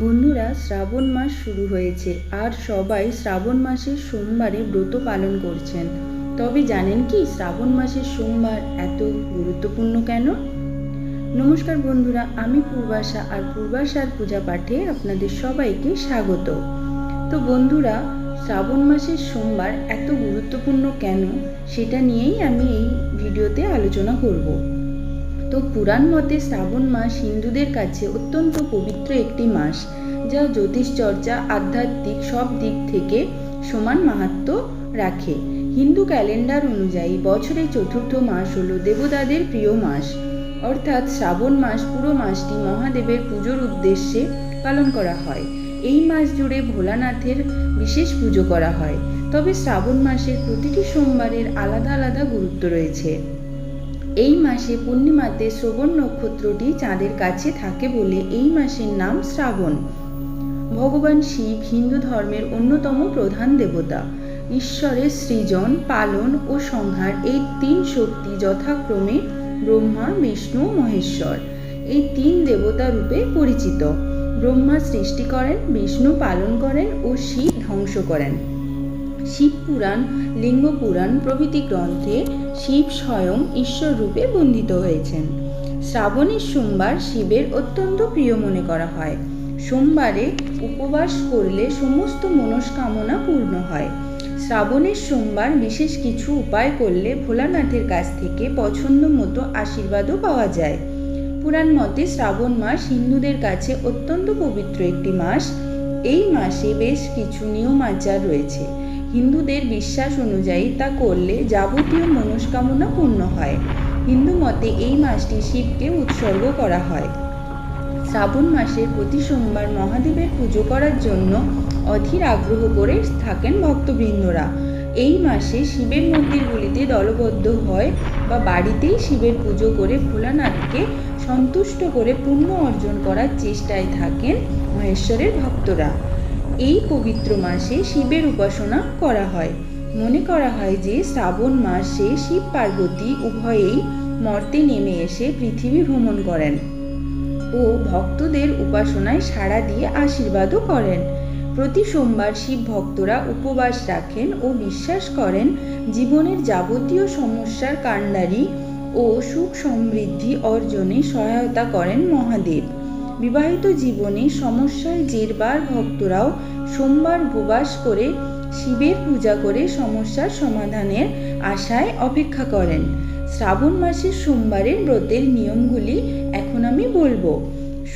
বন্ধুরা, শ্রাবণ মাস শুরু হয়েছে আর সবাই শ্রাবণ মাসের সোমবারে ব্রত পালন করছেন। তবে জানেন কি, শ্রাবণ মাসের সোমবার এত গুরুত্বপূর্ণ কেন? নমস্কার বন্ধুরা, আমি পূর্বাশা আর পূর্বাশার পূজা পাঠে আপনাদের সবাইকে স্বাগত। তো বন্ধুরা, শ্রাবণ মাসের সোমবার এত গুরুত্বপূর্ণ কেন, সেটা নিয়েই আমি এই ভিডিওতে আলোচনা করব। তো পুরাণ মতে শ্রাবণ মাস হিন্দুদের কাছে অত্যন্ত পবিত্র একটি মাস, যা জ্যোতিষচর্চা, আধ্যাত্মিক সব দিক থেকে সমান মাহাত্ম রাখে। হিন্দু ক্যালেন্ডার অনুযায়ী বছরের চতুর্থ মাস হল দেবতাদের প্রিয় মাস। অর্থাৎ শ্রাবণ মাস পুরো মাসটি মহাদেবের পুজোর উদ্দেশ্যে পালন করা হয়। এই মাস জুড়ে ভোলানাথের বিশেষ পুজো করা হয়। তবে শ্রাবণ মাসের প্রতিটি সোমবারের আলাদা আলাদা গুরুত্ব রয়েছে। এই মাসে পূর্ণিমাতে শ্রবণ নক্ষত্রটি চাঁদের কাছে থাকে বলে এই মাসের নাম শ্রাবণ। ভগবান শিব হিন্দু ধর্মের অন্যতম প্রধান দেবতা। ঈশ্বরের সৃজন, পালন ও সংহার এই তিন শক্তি যথাক্রমে ব্রহ্মা, বিষ্ণু, মহেশ্বর। এই তিন দেবতা রূপে পরিচিত। ব্রহ্মা সৃষ্টি করেন, বিষ্ণু পালন করেন ও শিব ধ্বংস করেন। শিব পুরাণ, লিঙ্গ পুরাণ প্রভৃতি গ্রন্থে শিব স্বয়ং ঈশ্বর রূপে বন্দিত হয়েছেন। শ্রাবণের সোমবার শিবের অত্যন্ত প্রিয় মনে করা হয়। সোমবারে উপবাস করলে সমস্ত মনস্কামনা পূর্ণ হয়। শ্রাবণের সোমবার বিশেষ কিছু উপায় করলে ভোলানাথের কাছ থেকে পছন্দ মতো আশীর্বাদও পাওয়া যায়। পুরাণ মতে শ্রাবণ মাস হিন্দুদের কাছে অত্যন্ত পবিত্র একটি মাস। এই মাসে বেশ কিছু নিয়ম আচার রয়েছে। হিন্দুদের বিশ্বাস অনুযায়ী তা করলে যাবতীয় মনস্কামনা পূর্ণ হয়। হিন্দু মতে এই মাসটি শিবকে উৎসর্গ করা হয়। শ্রাবণ মাসে প্রতি সোমবার মহাদেবের পুজো করার জন্য অধীর আগ্রহ করে থাকেন ভক্তবৃন্দরা। এই মাসে শিবের মন্দিরগুলিতে দলবদ্ধ হয় বা বাড়িতেই শিবের পুজো করে ভোলানাথকে সন্তুষ্ট করে পুণ্য অর্জন করার চেষ্টায় থাকেন মহেশ্বরের ভক্তরা। এই পবিত্র মাসে শিবের উপাসনা করা হয়। মনে করা হয় যে শ্রাবণ মাসে শিব পার্বতী উভয়েই মর্তে নেমে এসে পৃথিবী ভ্রমণ করেন ও ভক্তদের উপাসনায় সাড়া দিয়ে আশীর্বাদও করেন। প্রতি সোমবার শিব ভক্তরা উপবাস রাখেন ও বিশ্বাস করেন জীবনের যাবতীয় সমস্যার কাণ্ডারি ও সুখ সমৃদ্ধি অর্জনে সহায়তা করেন মহাদেব। বিবাহিত জীবনে সমস্যায় জেরবার ভক্তরাও সোমবার উপবাস করে শিবের পূজা করে সমস্যার সমাধানের আশায় অপেক্ষা করেন। শ্রাবণ মাসের সোমবারের ব্রতের নিয়মগুলি এখন আমি বলব।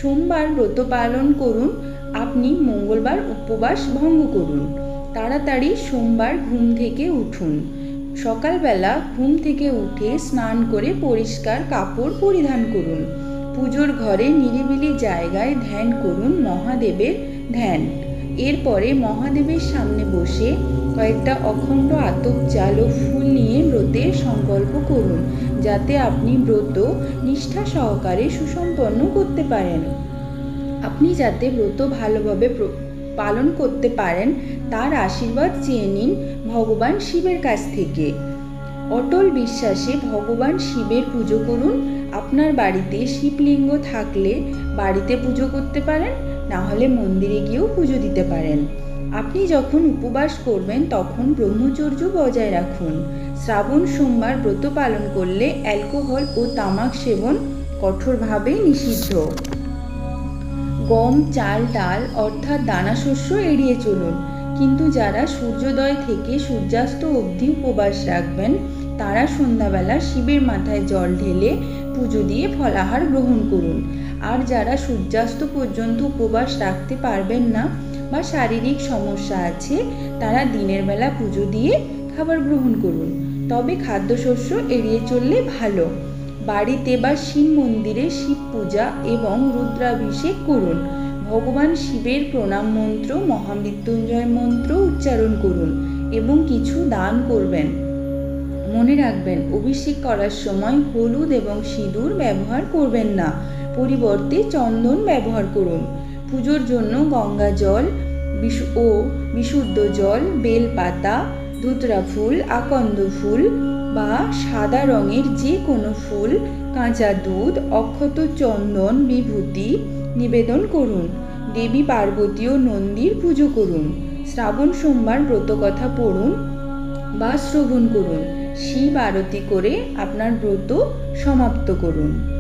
সোমবার ব্রত পালন করুন, আপনি মঙ্গলবার উপবাস ভঙ্গ করুন। তাড়াতাড়ি সোমবার ঘুম থেকে উঠুন। সকালবেলা ঘুম থেকে উঠে স্নান করে পরিষ্কার কাপড় পরিধান করুন। পুজোর ঘরে নিরিবিলি জায়গায় ধ্যান করুন মহাদেবের ধ্যান। এরপরে মহাদেবের সামনে বসে কয়েকটা অখণ্ড আতপ চাল ও ফুল নিয়ে ব্রতের সংকল্প করুন, যাতে আপনি ব্রত নিষ্ঠা সহকারে সুসম্পন্ন করতে পারেন। আপনি যাতে ব্রত ভালোভাবে পালন করতে পারেন, তার আশীর্বাদ চেয়ে নিন ভগবান শিবের কাছ থেকে। অটল বিশ্বাসে ভগবান শিবের পুজো করুন আপনার বাড়িতে শিবলিঙ্গ থাকলে বাড়িতে পুজো করতে পারেন, না হলে মন্দিরে গিয়েও পুজো দিতে পারেন। আপনি যখন উপবাস করবেন, তখন ব্রহ্মচর্য বজায় রাখুন। শ্রাবণ সোমবার ব্রত পালন করলে অ্যালকোহল ও তামাক সেবন কঠোরভাবে নিষিদ্ধ। গম, চাল, ডাল অর্থাৎ দানা শস্য এড়িয়ে চলুন। কিন্তু যারা সূর্যোদয় থেকে সূর্যাস্ত অবধি উপবাস রাখবেন, তারা সন্ধ্যাবেলা শিবের মাথায় জল ঢেলে পুজো দিয়ে ফলাহার গ্রহণ করুন। আর যারা সূর্যাস্ত পর্যন্ত উপবাস রাখতে পারবেন না বা শারীরিক সমস্যা আছে, তারা দিনের বেলা পুজো দিয়ে খাবার গ্রহণ করুন। তবে খাদ্যশস্য এড়িয়ে চললে ভালো। বাড়িতে বা শিব মন্দিরে শিব পূজা এবং রুদ্রাভিষেক করুন। ভগবান শিবের প্রণাম মন্ত্র, মহামৃত্যুঞ্জয় মন্ত্র উচ্চারণ করুন এবং কিছু দান করবেন। মনে রাখবেন, অভিষেক করার সময় হলুদ এবং সিঁদুর ব্যবহার করবেন না। পরিবর্তে চন্দন ব্যবহার করুন। পুজোর জন্য গঙ্গা জল ও বিশুদ্ধ জল, বেলপাতা, ধুতরা ফুল, আকন্দ ফুল বা সাদা রঙের যে কোনো ফুল, কাঁচা দুধ, অক্ষত চন্দন, বিভূতি নিবেদন করুন। দেবী পার্বতী ও নন্দীর পুজো করুন। শ্রাবণ সোমবার ব্রতকথা পড়ুন বা শ্রবণ করুন। শিব আরতি করে আপনার ব্রত সমাপ্ত করুন।